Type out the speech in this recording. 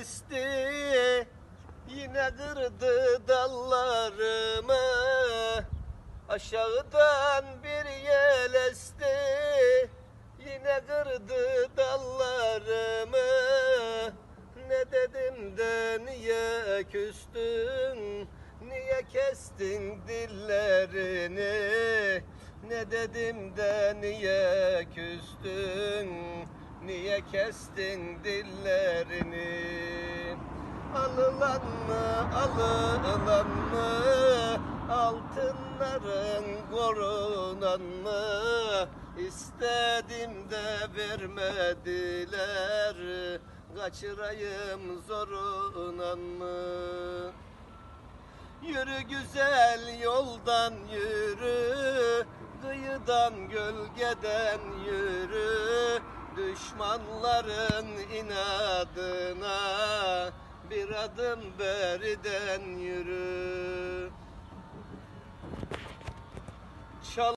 esti Yine kırdı dallarımı. Aşağıdan bir yel esti. Yine kırdı dallarımı. Ne dedim de niye küstün? Niye kestin dillerini? Ne dedim de niye küstün? Niye kestin dillerini Alılan mı alılan mı Altınların korunan mı İstedim de vermediler Kaçırayım zorunan mı Yürü güzel yoldan yürü Kıyıdan gölgeden yürü. Düşmanların inadına adım beriden yürü